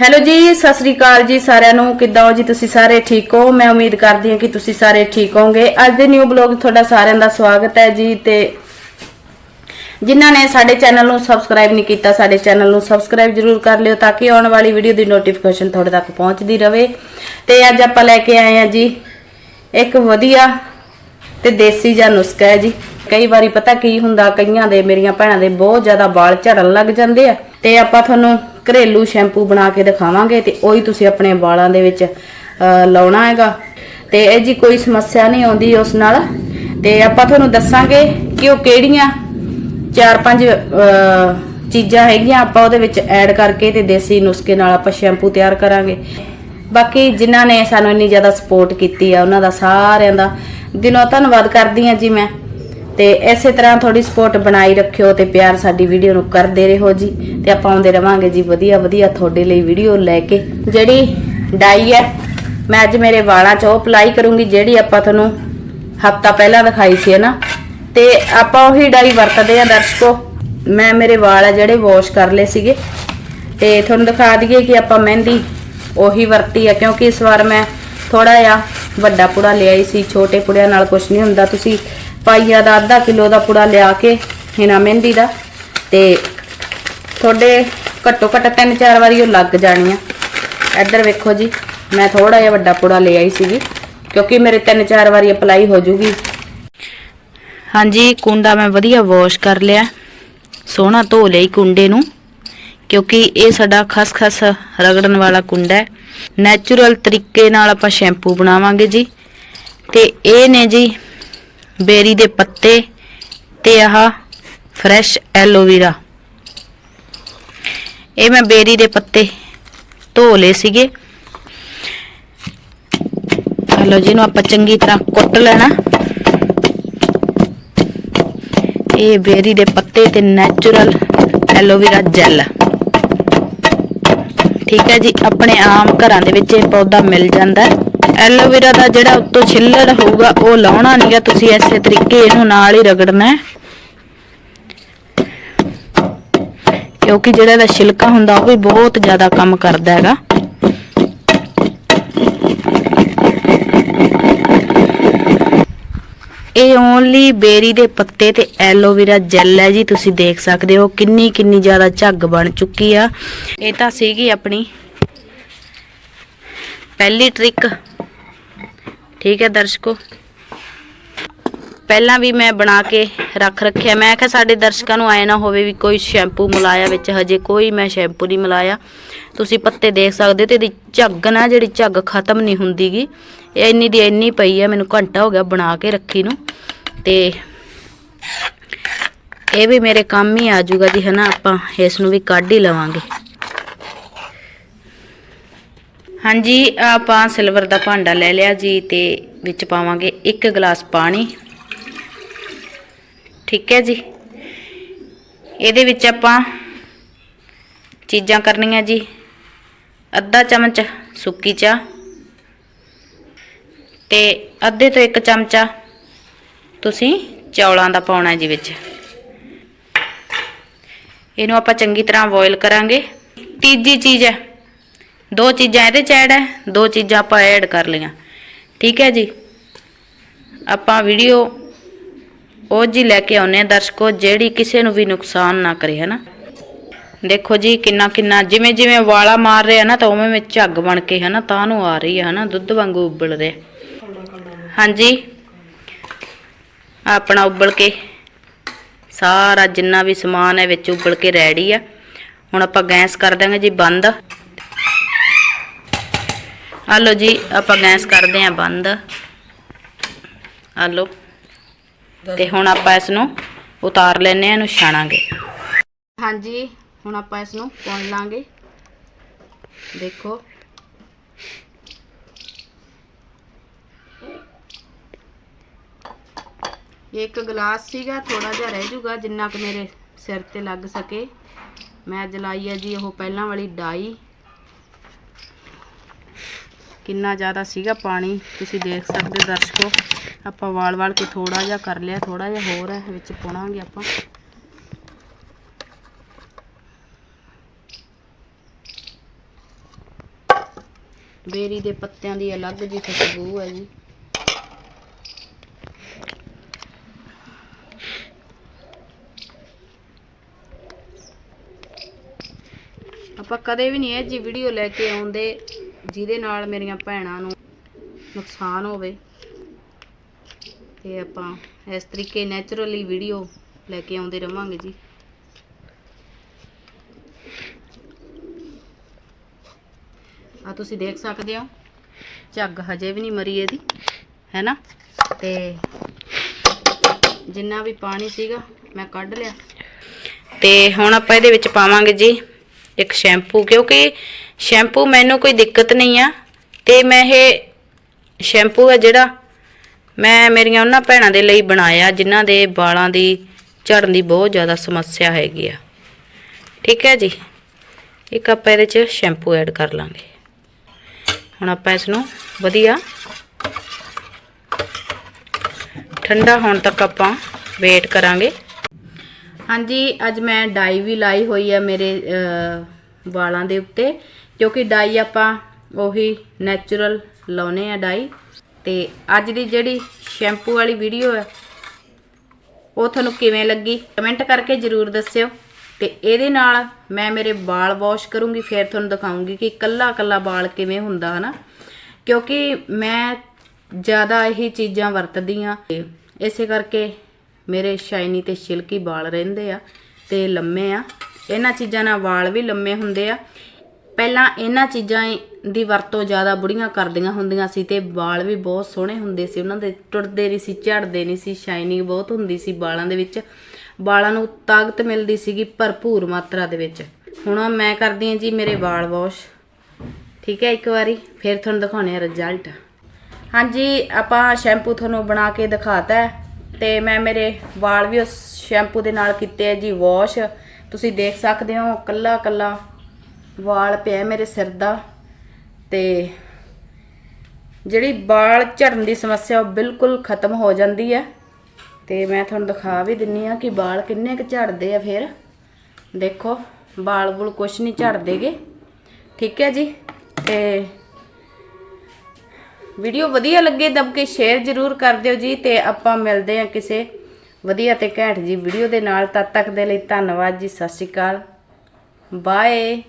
Hello ਜੀ, ਸਤਿ ਸ੍ਰੀ ਅਕਾਲ ਜੀ ਸਾਰਿਆਂ ਨੂੰ। ਕਿੱਦਾਂ ਹੋ ਜੀ ਤੁਸੀਂ ਸਾਰੇ? ਠੀਕ ਹੋ? ਮੈਂ ਉਮੀਦ ਕਰਦੀ ਹਾਂ ਕਿ ਤੁਸੀਂ ਸਾਰੇ ਠੀਕ ਹੋਵੋਗੇ। ਅੱਜ ਦੇ ਨਿਊ ਬਲੌਗ ਤੁਹਾਡਾ ਸਾਰਿਆਂ ਦਾ ਸਵਾਗਤ ਹੈ ਜੀ ਤੇ ਜਿਨ੍ਹਾਂ ਨੇ ਸਾਡੇ ਚੈਨਲ ਨੂੰ ਸਬਸਕ੍ਰਾਈਬ ਨਹੀਂ ਕੀਤਾ, ਸਾਡੇ ਚੈਨਲ ਨੂੰ ਸਬਸਕ੍ਰਾਈਬ ਜਰੂਰ ਕਰ ਲਿਓ ਤਾਂ ਕਿ ਆਉਣ ਵਾਲੀ ਵੀਡੀਓ ਦੀ ਨੋਟੀਫਿਕੇਸ਼ਨ ਤੁਹਾਡੇ ਤੱਕ ਪਹੁੰਚਦੀ ਰਹੇ ਤੇ ਅੱਜ ਆਪਾਂ ਲੈ ਕੇ ਆਏ ਹਾਂ ਜੀ ਇੱਕ ਵਧੀਆ ਤੇ ਦੇਸੀ ਜਿਹਾ ਨੁਸਖਾ ਹੈ ਜੀ। ਕਈ ਵਾਰੀ ਪਤਾ ਕੀ ਹੁੰਦਾ, ਕਈਆਂ ਦੇ, ਮੇਰੀਆਂ ਭੈਣਾਂ ਦੇ ਬਹੁਤ ਜ਼ਿਆਦਾ ਵਾਲ ਝੜਨ ਲੱਗ ਜਾਂਦੇ ਆ। ਤੇ ਆਪਾਂ ਤੁਹਾਨੂੰ ਘਰੇਲੂ ਸ਼ੈਂਪੂ ਬਣਾ ਕੇ ਦਿਖਾਵਾਂਗੇ ਤੇ ਉਹੀ ਤੁਸੀਂ ਆਪਣੇ ਵਾਲਾਂ ਦੇ ਵਿੱਚ ਲਾਉਣਾ ਹੈਗਾ। ਤੇ ਇਹ ਜੀ ਕੋਈ ਸਮੱਸਿਆ ਨਹੀਂ ਆਉਂਦੀ ਉਸ ਨਾਲ। ਤੇ ਆਪਾਂ ਤੁਹਾਨੂੰ ਦੱਸਾਂਗੇ ਕਿ ਉਹ ਕਿਹੜੀਆਂ ਚਾਰ ਪੰਜ ਚੀਜ਼ਾਂ ਹੈਗੀਆਂ ਆਪਾਂ ਉਹਦੇ ਵਿੱਚ ਐਡ ਕਰਕੇ ਤੇ ਦੇਸੀ ਨੁਸਖੇ ਨਾਲ ਆਪਾਂ ਸ਼ੈਂਪੂ ਤਿਆਰ ਕਰਾਂਗੇ। ਬਾਕੀ ਜਿਨ੍ਹਾਂ ਨੇ ਸਾਨੂੰ ਇੰਨੀ ਜ਼ਿਆਦਾ ਸਪੋਰਟ ਕੀਤੀ ਆ, ਉਹਨਾਂ ਦਾ ਸਾਰਿਆਂ ਦਾ ਦਿਲੋਂ ਧੰਨਵਾਦ ਕਰਦੀ ਆ ਜੀ ਮੈਂ। ਤੇ ਇਸੇ ਤਰ੍ਹਾਂ ਥੋੜੀ ਸਪੋਰਟ ਬਣਾਈ ਰੱਖਿਓ ਤੇ ਪਿਆਰ ਸਾਡੀ ਵੀਡੀਓ ਨੂੰ ਕਰਦੇ ਰਹੋ ਜੀ। ਤੇ ਆਪਾਂ ਆਉਂਦੇ ਰਵਾਂਗੇ ਜੀ ਵਧੀਆ ਵਧੀਆ ਤੁਹਾਡੇ ਲਈ ਵੀਡੀਓ ਲੈ ਕੇ। ਜਿਹੜੀ ਡਾਈ ਹੈ, ਮੈਂ ਅੱਜ ਮੇਰੇ ਵਾਲਾਂ 'ਚ ਉਹ ਅਪਲਾਈ ਕਰੂੰਗੀ ਜਿਹੜੀ ਆਪਾਂ ਤੁਹਾਨੂੰ ਹਫਤਾ ਪਹਿਲਾਂ ਦਿਖਾਈ ਸੀ ਨਾ? ਤੇ ਆਪਾਂ ਉਹੀ ਡਾਈ ਵਰਤਦੇ ਆ ਦਰਸ਼ਕੋ। ਮੈਂ ਮੇਰੇ ਵਾਲ ਆ ਜਿਹੜੇ ਵਾਸ਼ ਕਰ ਲਏ ਸੀਗੇ। ਤੇ ਤੁਹਾਨੂੰ ਦਿਖਾ ਦਈਏ ਕਿ ਆਪਾਂ ਮਹਿੰਦੀ ਉਹੀ ਵਰਤੀ ਆ, ਕਿਉਂਕਿ ਇਸ ਵਾਰ ਮੈਂ ਥੋੜਾ ਜਿਹਾ ਵੱਡਾ ਪੁੜਾ ਲਿਆਈ ਸੀ, ਛੋਟੇ ਪੁੜਿਆਂ ਨਾਲ ਕੁਝ ਨਹੀਂ ਹੁੰਦਾ। ਤੁਸੀਂ ਪਾਈਆ ਦਾ ਅੱਧਾ ਕਿਲੋ ਦਾ ਪੂੜਾ ਲਿਆ ਕੇ ਹਿਨਾ ਮਹਿੰਦੀ ਦਾ ਤੇ ਤੁਹਾਡੇ ਘੱਟੋ ਘੱਟ ਤਿੰਨ ਚਾਰ ਵਾਰੀ ਉਹ ਲੱਗ ਜਾਣੀ ਆ ਇੱਧਰ ਵੇਖੋ ਜੀ, ਮੈਂ ਥੋੜਾ ਜਿਹਾ ਵੱਡਾ ਪੂੜਾ ਲੈ ਆਈ ਸੀਗੀ, ਕਿਉਂਕਿ ਮੇਰੇ ਤਿੰਨ ਚਾਰ ਵਾਰੀ ਅਪਲਾਈ ਹੋ ਜੂਗੀ। ਹਾਂਜੀ, ਕੁੰਡਾ ਮੈਂ ਵਧੀਆ ਵਾਸ਼ ਕਰ ਲਿਆ। ਸੋਹਣਾ ਧੋ ਲਈ ਕੁੰਡੇ ਨੂੰ, ਕਿਉਂਕਿ ਇਹ ਸਾਡਾ ਖਸਖਸ ਰਗੜਨ ਵਾਲਾ ਕੁੰਡਾ ਹੈ। ਨੈਚੁਰਲ ਤਰੀਕੇ ਨਾਲ ਆਪਾਂ ਸ਼ੈਂਪੂ ਬਣਾਵਾਂਗੇ ਜੀ। ਤੇ ਇਹ ਨੇ ਜੀ ਬੇਰੀ ਦੇ ਪੱਤੇ ਤੇ ਆਹ ਫਰੈਸ਼ ਐਲੋਵੇਰਾ ਇਹ ਮੈਂ ਬੇਰੀ ਦੇ ਪੱਤੇ ਧੋ ਲਏ ਸੀਗੇ। ਹਲੋ ਜੀ ਨੂੰ ਆਪਾਂ ਚੰਗੀ ਤਰ੍ਹਾਂ ਕੁੱਟ ਲੈਣਾ। ਇਹ ਬੇਰੀ ਦੇ ਪੱਤੇ ਤੇ ਨੈਚੁਰਲ ਐਲੋਵੇਰਾ ਜੈਲ ਠੀਕ ਹੈ ਜੀ, ਆਪਣੇ ਆਮ ਘਰਾਂ ਦੇ ਵਿੱਚ ਇਹ ਪੌਦਾ ਮਿਲ ਜਾਂਦਾ। ਹੈ ਐਲੋਵੇਰਾ ਦਾ ਜਿਹੜਾ ਉੱਤੋਂ ਛਿੱਲੜ ਹੋਊਗਾ, ਉਹ ਲਾਉਣਾ ਨਹੀਂਗਾ ਤੁਸੀਂ ਇਸੇ ਤਰੀਕੇ ਇਹਨੂੰ ਨਾਲ ਹੀ ਰਗੜਨਾ ਹੈ। ਕਿਉਂਕਿ ਜਿਹੜਾ ਇਹਦਾ ਛਿਲਕਾ ਹੁੰਦਾ, ਉਹ ਵੀ ਬਹੁਤ ਜ਼ਿਆਦਾ ਕੰਮ ਕਰਦਾ ਹੈਗਾ। ਇਹ ਓਨਲੀ ਬੇਰੀ ਦੇ ਪੱਤੇ ਤੇ ਐਲੋਵੇਰਾ ਜੈਲ ਹੈ ਜੀ, ਤੁਸੀਂ ਦੇਖ ਸਕਦੇ ਹੋ ਕਿੰਨੀ ਕਿੰਨੀ ਜ਼ਿਆਦਾ ਝੱਗ ਬਣ ਚੁੱਕੀ ਆ। ਇਹ ਤਾਂ ਸੀਗੀ ਆਪਣੀ ਪਹਿਲੀ ਟ੍ਰਿਕ ਠੀਕ ਹੈ ਦਰਸ਼ਕੋ। ਪਹਿਲਾਂ ਵੀ ਮੈਂ ਬਣਾ ਕੇ ਰੱਖ ਰੱਖਿਆ। ਮੈਂ ਕਿਹਾ ਸਾਡੇ ਦਰਸ਼ਕਾਂ ਨੂੰ ਆਏ ਨਾ ਹੋਵੇ ਵੀ ਕੋਈ ਸ਼ੈਂਪੂ ਮਿਲਾਇਆ ਵਿੱਚ, ਹਜੇ ਕੋਈ ਮੈਂ ਸ਼ੈਂਪੂ ਨਹੀਂ ਮਿਲਾਇਆ। ਤੁਸੀਂ ਪੱਤੇ ਦੇਖ ਸਕਦੇ ਹੋ ਤੇ ਇਹਦੀ ਝੱਗ ਨਾ, ਜਿਹੜੀ ਝੱਗ ਖਤਮ ਨਹੀਂ ਹੁੰਦੀਗੀ। ਇਹ ਇੰਨੀ ਦੀ ਇੰਨੀ ਪਈ ਹੈ, ਮੈਨੂੰ ਘੰਟਾ ਹੋ ਗਿਆ ਬਣਾ ਕੇ ਰੱਖੀ ਨੂੰ। ਤੇ ਇਹ ਵੀ ਮੇਰੇ ਕੰਮ ਹੀ ਆ ਜਾਊਗਾ ਜੀ, ਹਨਾ? ਆਪਾਂ ਇਸ ਨੂੰ ਵੀ ਕੱਢ ਹੀ ਲਵਾਂਗੇ। ਹਾਂਜੀ, ਆਪਾਂ ਸਿਲਵਰ ਦਾ ਭਾਂਡਾ ਲੈ ਲਿਆ ਜੀ ਤੇ ਵਿੱਚ ਪਾਵਾਂਗੇ 1 ਗਲਾਸ ਪਾਣੀ। ਠੀਕ ਹੈ ਜੀ। ਇਹਦੇ ਵਿੱਚ ਆਪਾਂ ਚੀਜ਼ਾਂ ਕਰਨੀਆਂ ਜੀ। ਅੱਧਾ ਚਮਚ ਸੁੱਕੀ ਚਾਹ ਤੇ ਅੱਧੇ ਤੋਂ ਇੱਕ ਚਮਚਾ ਤੁਸੀਂ ਚੌਲਾਂ ਦਾ ਪਾਉਣਾ ਜੀ ਵਿੱਚ। ਇਹਨੂੰ ਆਪਾਂ ਚੰਗੀ ਤਰ੍ਹਾਂ ਬੋਇਲ ਕਰਾਂਗੇ। ਤੀਜੀ ਚੀਜ਼ ਹੈ ਦੋ ਚੀਜ਼ਾਂ ਇਹਦੇ ਚ ਐਡ ਹੈ, ਦੋ ਚੀਜ਼ਾਂ ਆਪਾਂ ਐਡ ਕਰ ਲਈਆਂ। ਠੀਕ ਹੈ ਜੀ? ਆਪਾਂ ਵੀਡੀਓ ਉਹ ਜੀ ਲੈ ਕੇ ਆਉਨੇ ਆ ਦਰਸ਼ਕੋ, ਜਿਹੜੀ ਕਿਸੇ ਨੂੰ ਵੀ ਨੁਕਸਾਨ ਨਾ ਕਰੇ ਹੈ ਨਾ ਦੇਖੋ ਜੀ, ਕਿੰਨਾ ਕਿੰਨਾ, ਜਿਵੇਂ ਜਿਵੇਂ ਵਾਲਾ ਮਾਰ ਰਿਹਾ ਨਾ ਤਾਂ ਉਵੇਂ ਵਿੱਚ ਝੱਗ ਬਣ ਕੇ ਹੈ ਨਾ ਤਾਂ ਨੂੰ ਆ ਰਹੀ ਹੈ ਨਾ ਦੁੱਧ ਵਾਂਗੂ ਉਬਲ ਰਿਹਾ। ਹਾਂਜੀ? ਆਪਣਾ ਉਬਲ ਕੇ, ਸਾਰਾ ਜਿੰਨਾ ਵੀ ਸਮਾਨ ਹੈ ਵਿੱਚ ਉਬਲ ਕੇ ਰੈਡੀ ਆ। ਹੁਣ ਆਪਾਂ ਗੈਸ ਕਰ ਦਾਂਗੇ ਜੀ ਬੰਦ। ਆ ਲਓ ਜੀ, ਆਪਾਂ ਗੈਸ ਕਰਦੇ ਆਂ ਬੰਦ। ਆ ਲਓ। ਤੇ ਹੁਣ ਆਪਾਂ ਇਸ ਨੂੰ ਉਤਾਰ ਲੈਨੇ ਆ ਇਹਨੂੰ ਛਾਣਾਂਗੇ। ਹਾਂਜੀ, ਹੁਣ ਆਪਾਂ ਇਸ ਨੂੰ ਪੁਣ ਲਾਂਗੇ। ਦੇਖੋ। ਇੱਕ ਗਲਾਸ ਸੀਗਾ ਥੋੜਾ ਜਿਹਾ ਰਹਿ ਜੂਗਾ, ਜਿੰਨਾ ਕਿ ਮੇਰੇ ਸਿਰ ਤੇ ਲੱਗ ਸਕੇ। ਮੈਂ ਜਲਾਈ ਹੈ ਜੀ, ਉਹ ਪਹਿਲਾਂ ਵਾਲੀ ਡਾਈ। ਕਿੰਨਾ ਜ਼ਿਆਦਾ ਸੀਗਾ ਪਾਣੀ, ਤੁਸੀਂ ਦੇਖ ਸਕਦੇ ਹੋ ਦਰਸ਼ਕੋ, ਆਪਾਂ ਵਾਲ ਵਾਲ ਕੇ ਥੋੜਾ ਜਿਹਾ ਕਰ ਲਿਆ ਥੋੜਾ ਜਿਹਾ ਹੋਰ ਹੈ, ਵਿੱਚ ਪਾਉਣਾਂਗੇ ਆਪਾਂ। ਬੇਰੀ ਦੇ ਪੱਤਿਆਂ ਦੀ ਅਲੱਗ ਜਿਹੀ ਖੁਸ਼ਬੂ ਹੈ ਜੀ। ਆਪਾਂ ਕਦੇ ਵੀ ਨਹੀਂ ਇਹ ਜੀ ਵੀਡੀਓ ਲੈ ਕੇ ਆਉਂਦੇ। ਜਿਹਦੇ ਨਾਲ ਮੇਰੀਆਂ ਭੈਣਾਂ ਨੂੰ ਨੁਕਸਾਨ ਹੋਵੇ ਤੇ ਆਪਾਂ ਇਸ ਤਰੀਕੇ ਨੇਚਰਲੀ ਵੀਡੀਓ ਲੈ ਕੇ ਆਉਂਦੇ ਰਵਾਂਗੇ ਜੀ। ਆ ਤੁਸੀਂ ਦੇਖ ਸਕਦੇ ਹੋ, ਝੱਗ ਹਜੇ ਵੀ ਨਹੀਂ ਮਰੀ ਇਹਦੀ ਹੈ ਨਾ ਤੇ ਜਿੰਨਾ ਵੀ ਪਾਣੀ ਸੀਗਾ ਮੈਂ ਕੱਢ ਲਿਆ। ਤੇ ਹੁਣ ਆਪਾਂ ਇਹਦੇ ਵਿੱਚ ਪਾਵਾਂਗੇ ਜੀ ਇੱਕ ਸ਼ੈਂਪੂ, ਕਿਉਂਕਿ ਸ਼ੈਂਪੂ ਮੈਨੂੰ ਕੋਈ ਦਿੱਕਤ ਨਹੀਂ ਆ ਤੇ ਮੈਂ ਇਹ ਸ਼ੈਂਪੂ ਹੈ ਜਿਹੜਾ ਮੈਂ ਮੇਰੀਆਂ ਉਹਨਾਂ ਭੈਣਾਂ ਦੇ ਲਈ ਬਣਾਇਆ, ਜਿਨ੍ਹਾਂ ਦੇ ਵਾਲਾਂ ਦੀ ਝੜਨ ਦੀ ਬਹੁਤ ਜ਼ਿਆਦਾ ਸਮੱਸਿਆ ਹੈਗੀ ਆ। ਠੀਕ ਹੈ ਜੀ? ਇੱਕ ਆਪਾਂ ਇਹਦੇ 'ਚ ਸ਼ੈਂਪੂ ਐਡ ਕਰ ਲਾਂਗੇ। ਹੁਣ ਆਪਾਂ ਇਸ ਨੂੰ ਵਧੀਆ ਠੰਡਾ ਹੋਣ ਤੱਕ ਆਪਾਂ ਵੇਟ ਕਰਾਂਗੇ। ਹਾਂਜੀ, ਅੱਜ ਮੈਂ ਡਾਈ ਵੀ ਲਾਈ ਹੋਈ ਆ ਮੇਰੇ ਵਾਲਾਂ ਦੇ ਉੱਤੇ। ਕਿਉਂਕਿ ਡਾਈ ਆਪਾਂ ਉਹੀ ਨੈਚੁਰਲ ਲਾਉਨੇ ਆ ਡਾਈ। ਤੇ ਅੱਜ ਦੀ ਜਿਹੜੀ ਸ਼ੈਂਪੂ ਵਾਲੀ ਵੀਡੀਓ ਹੈ ਉਹ ਤੁਹਾਨੂੰ ਕਿਵੇਂ ਲੱਗੀ? ਕਮੈਂਟ ਕਰਕੇ ਜਰੂਰ ਦੱਸਿਓ। ਤੇ ਇਹਦੇ ਨਾਲ ਮੈਂ ਮੇਰੇ ਵਾਲ ਵਾਸ਼ ਕਰੂੰਗੀ, ਫਿਰ ਤੁਹਾਨੂੰ ਦਿਖਾਉਂਗੀ ਕਿ ਕੱਲਾ ਕੱਲਾ ਵਾਲ ਕਿਵੇਂ ਹੁੰਦਾ, ਹਨਾ? ਕਿਉਂਕਿ ਮੈਂ ਜ਼ਿਆਦਾ ਇਹੀ ਚੀਜ਼ਾਂ ਵਰਤਦੀ ਆ ਇਸੇ ਕਰਕੇ ਮੇਰੇ ਸ਼ਾਈਨੀ ਤੇ ਸਿਲਕੀ ਵਾਲ ਰਹਿੰਦੇ ਆ ਤੇ ਲੰਮੇ ਆ। ਇਹਨਾਂ ਚੀਜ਼ਾਂ ਨਾਲ ਵਾਲ ਵੀ ਲੰਮੇ ਹੁੰਦੇ ਆ। ਪਹਿਲਾਂ ਇਹਨਾਂ ਚੀਜ਼ਾਂ ਦੀ ਵਰਤੋਂ ਜ਼ਿਆਦਾ ਬੁੜੀਆਂ ਕਰਦੀਆਂ ਹੁੰਦੀਆਂ ਸੀ ਤੇ ਵਾਲ ਵੀ ਬਹੁਤ ਸੋਹਣੇ ਹੁੰਦੇ ਸੀ। ਉਹਨਾਂ ਦੇ ਟੁੱਟਦੇ ਨਹੀਂ ਸੀ, ਝੜਦੇ ਨਹੀਂ ਸੀ ਸ਼ਾਈਨਿੰਗ ਬਹੁਤ ਹੁੰਦੀ ਸੀ ਵਾਲਾਂ ਦੇ ਵਿੱਚ। ਵਾਲਾਂ ਨੂੰ ਤਾਕਤ ਮਿਲਦੀ ਸੀਗੀ ਭਰਪੂਰ ਮਾਤਰਾ ਦੇ ਵਿੱਚ। ਹੁਣ ਮੈਂ ਕਰਦੀ ਹਾਂ ਜੀ ਮੇਰੇ ਵਾਲ ਵਾਸ਼ ਠੀਕ ਹੈ ਇੱਕ ਵਾਰੀ, ਫਿਰ ਤੁਹਾਨੂੰ ਦਿਖਾਉਣੇ ਆ ਰਿਜ਼ਲਟ ਹਾਂਜੀ, ਆਪਾਂ ਸ਼ੈਂਪੂ ਤੁਹਾਨੂੰ ਬਣਾ ਕੇ ਦਿਖਾਤਾ ਹੈ ਤੇ ਮੈਂ ਮੇਰੇ ਵਾਲ ਵੀ ਉਸ ਸ਼ੈਂਪੂ ਦੇ ਨਾਲ ਕੀਤੇ ਆ ਜੀ ਵਾਸ਼ ਤੁਸੀਂ ਦੇਖ ਸਕਦੇ ਹੋ ਕੱਲਾ ਕੱਲਾ ਵਾਲ ਪਿਆ ਮੇਰੇ ਸਿਰ ਦਾ ਤੇ ਜਿਹੜੀ ਵਾਲ ਝੜਨ ਦੀ ਸਮੱਸਿਆ ਉਹ ਬਿਲਕੁਲ ਖਤਮ ਹੋ ਜਾਂਦੀ ਹੈ। ਤੇ ਮੈਂ ਤੁਹਾਨੂੰ ਦਿਖਾ ਵੀ ਦਿੰਨੀ ਆ ਕਿ ਵਾਲ ਕਿੰਨੇ ਕੁ ਝੜਦੇ ਆ ਫਿਰ। ਦੇਖੋ, ਵਾਲ ਬੁਲ ਕੁਛ ਨਹੀਂ ਝੜਦੇਗੇ। ਠੀਕ ਹੈ ਜੀ? ਤੇ ਵੀਡੀਓ ਵਧੀਆ ਲੱਗੇ ਦਬ ਕੇ ਸ਼ੇਅਰ ਜ਼ਰੂਰ ਕਰ ਦਿਓ ਜੀ ਤੇ ਆਪਾਂ ਮਿਲਦੇ ਹਾਂ ਕਿਸੇ ਵਧੀਆ ਤੇ ਘੈਂਟ ਜੀ ਵੀਡੀਓ ਦੇ ਨਾਲ। ਤਦ ਤੱਕ ਦੇ ਲਈ ਧੰਨਵਾਦ ਜੀ, ਸਤਿ ਸ਼੍ਰੀ ਅਕਾਲ। ਬਾਏ।